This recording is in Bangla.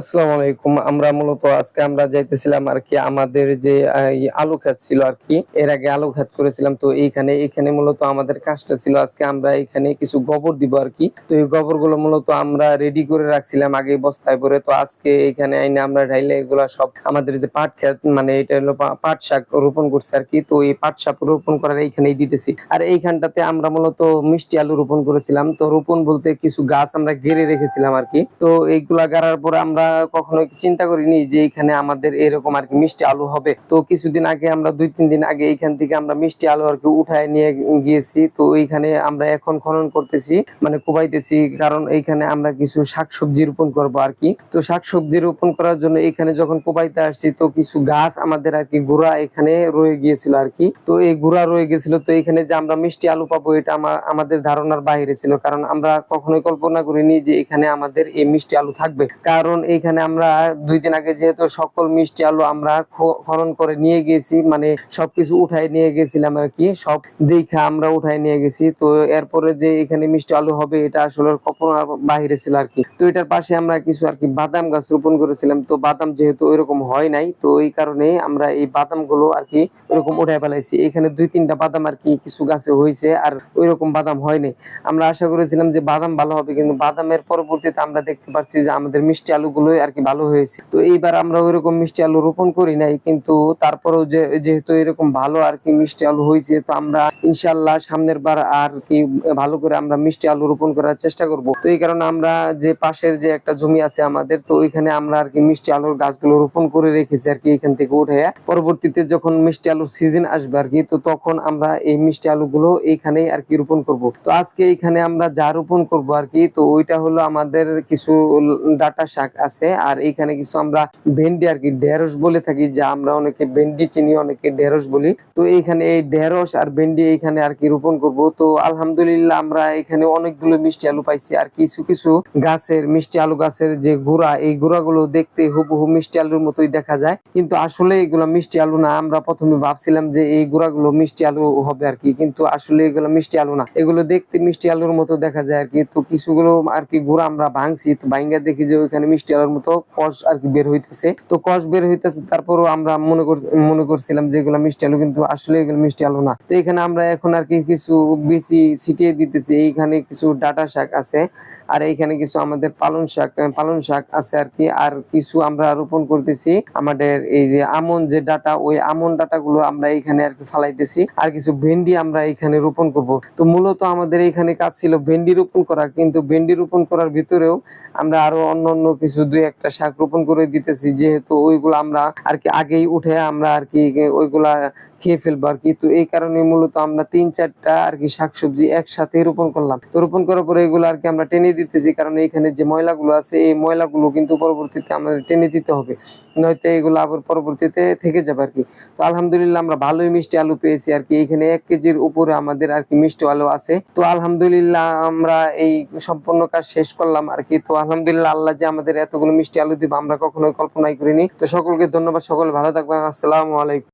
আসসালামু আলাইকুম। আমরা মূলত আজকে আমরা যাইতেছিলাম আর কি আমাদের যে আলু ক্ষেত ছিল আর কি, এর আগে আলু ক্ষেত করেছিলাম। তো এইখানে এখানে মূলত আমাদের কাজটা ছিল আজকে আমরা এখানে কিছু গোবর দিব আর কি। তো এই গোবরগুলো মূলত আমরা রেডি করে রাখছিলাম আগে বস্তায় ভরে। তো আজকে এখানে আইনে আমরা ঢাইলে এগুলা সব আমাদের যে পাট ক্ষেত মানে এটা হলো পাট শাক রোপণ করছে আর কি। তো এই পাট শাক রোপণ করার এইখানেই দিতেছি। আর এইখানটাতে আমরা মূলত মিষ্টি আলু রোপণ করেছিলাম। তো রোপণ বলতে কিছু গাছ আমরা গেড়ে রেখেছিলাম আর কি। তো এইগুলা গাড়ার পরে আমরা কখনো চিন্তা করিনি যে এখানে আমাদের এরকম আর কি মিষ্টি আলু হবে? তো কিছুদিন আগে আমরা, দুই, তিন দিন আগে এইখান থেকে আমরা মিষ্টি আলু আর কি উঠায় নিয়ে গিয়েছি। তো এইখানে আমরা এখন খনন করতেছি মানে কুবাইতেছি, কারণ এইখানে আমরা কিছু শাকসবজি রোপণ করব আর কি। তো শাকসবজি রোপণ করার জন্য এখানে যখন কোবাইতে আসছি, তো কিছু গাছ আমাদের আর কি গুড়া এখানে রয়ে গিয়েছিল আর কি। তো এই গুড়া রয়ে গেছিল, তো এখানে যে আমরা মিষ্টি আলু পাবো, এটা আমা- আমাদের ধারণার বাইরে ছিল। কারণ আমরা কখনোই কল্পনা করিনি যে এখানে আমাদের এই মিষ্টি আলু থাকবে। কারণ এখানে আমরা দুই দিন আগে যেহেতু সকল মিষ্টি আলু আমরা খনন করে নিয়ে গেছি মানে সবকিছু উঠাই নিয়ে গেছিলাম আর কি, সব দেখা আমরা উঠাই নিয়ে গেছি। তো এরপরে যে এখানে মিষ্টি আলু হবে, এটা আসলে কল্পনার বাইরে ছিল আর কি। তো এটার পাশে আমরা কিছু আর কি বাদাম গাছ রোপণ করেছিলাম। তো বাদাম যেহেতু ওইরকম হয় নাই, তো এই কারণে আমরা এই বাদামগুলো আর কি ওইরকম উঠাই ফেলাইছি। এখানে দুই তিনটা বাদাম আর কি কিছু গাছে হয়েছে, আর ওইরকম বাদাম হয়নি আমরা আশা করেছিলাম যে বাদাম ভালো হবে, কিন্তু বাদামের পরবর্তীতে আমরা দেখতে পাচ্ছি যে আমাদের মিষ্টি আলুগুলো আর কি ভালো হয়েছে। তো এইবার আমরা ওইরকম মিষ্টি আলু রোপণ করি নাই, কিন্তু তারপরেও যেহেতু এরকম ভালো আর কি মিষ্টি আলু হয়েছে, তো আমরা ইনশাল্লাহ সামনের বার আর কি ভালো করে আমরা মিষ্টি আলু রোপণ করার চেষ্টা করব। তো এই কারণে আমরা যে পাশের যে একটা জমি আছে আমাদের, তো ওইখানে আমরা আর কি মিষ্টি আলুর গাছগুলো রোপণ করে রেখেছি আর কি এখান থেকে উঠে। পরবর্তীতে যখন মিষ্টি আলুর সিজন আসবে আর কি, তো তখন আমরা এই মিষ্টি আলুগুলো এইখানেই আর কি রোপণ করব। তো আজকে এইখানে আমরা যা রোপণ করব আর কি, তো ওইটা হলো আমাদের কিছু ডাটা শাক আছে। আর এইখানে কিছু আমরা ভেন্ডি আর কি, ঢেঁড়স বলে থাকি, যা আমরা অনেকে ভেন্ডি চিনি, অনেকে ঢেঁড়স বলি। তো এইখানে এই ঢেঁড়স আর ভেন্ডি এইখানে আর কি রোপণ করব। তো আলহামদুলিল্লাহ আমরা এখানে অনেকগুলো মিষ্টি আলু পাইছি। আর কিছু কিছু গাছের, মিষ্টি আলু গাছের যে গুড়া, এই গুড়াগুলো দেখতে হুবহু মিষ্টি আলুর মতোই দেখা যায়। কিন্তু আসলে এগুলো মিষ্টি আলু না, আমরা প্রথমে ভাবছিলাম যে এই গুড়াগুলো মিষ্টি আলু হবে আর কি। কিন্তু আসলে এগুলো মিষ্টি আলু না। এগুলো দেখতে মিষ্টি আলুর মতো দেখা যায় আর কি। তো কিছুগুলো আর কি গুড়া আমরা ভাঙছি, তো ভাঙ্গা দেখি যে ওইখানে মিষ্টি আলুর মতো কষ আর কি বের হইতেছে। তো কষ বের হইতেছে, তারপরও আমরা মনে মনে করছিলাম যে এগুলো মিষ্টি আলু, কিন্তু আসলে এগুলো মিষ্টি আলু না। তো এখানে আমরা এখন আর কি কিছু বেশি ছিটিয়ে দিতেছি। এইখানে কিছু ডাটা শাক আছে, আর এইখানে কিছু আমাদের পালন শাক পালন শাক আছে আর কি। আর কিছু আমরা রোপণ করতেছি, আমাদের এই যে আমন যে ডাটা, ওই আমন ডাটা গুলো আমরা এখানে আর কি ফালাইতেছি। আর কিছু ভেন্ডি আমরা এখানে রোপণ করব। তো মূলত আমাদের এখানে কাজ ছিল ভেন্ডি রোপণ করা, কিন্তু ভেন্ডি রোপণ করার ভিতরেও আমরা আরও অন্য অন্য কিছু দুই একটা শাক রোপণ করে দিতেছি, যেহেতু ওইগুলো আমরা আর কি আগেই উঠে আমরা আর কি ওইগুলা খেয়ে ফেলব আর কি। তো এই কারণে মূলত আমরা তিন চারটা আর কি শাকসবজি একসাথে রোপণ করলাম। তো রোপণ করার পরে এগুলো আর কি আমরা টেনে দিতেছি, কারণ এইখানে যে ময়লাগুলো আছে, এই ময়লাগুলো কিন্তু পরবর্তীতে আমাদের টেনে দিতে হবে। নয়তো এগুলো আবার পরবর্তীতে থেকে যাবে আর কি। তো আলহামদুলিল্লাহ আমরা ভালোই মিষ্টি আলু পেয়েছি আর কি। এখানে এক কেজির উপরে আমাদের আর কি মিষ্টি আলু আছে। তো আলহামদুলিল্লাহ আমরা এই সম্পূর্ণ কাজ শেষ করলাম আর কি। তো আলহামদুলিল্লাহ আল্লাহ যে আমাদের এতগুলো মিষ্টি আলু দিব আমরা কখনোই কল্পনাই করিনি। তো সকলকে ধন্যবাদ, সকলে ভালো থাকবেন। আসসালামু আলাইকুম।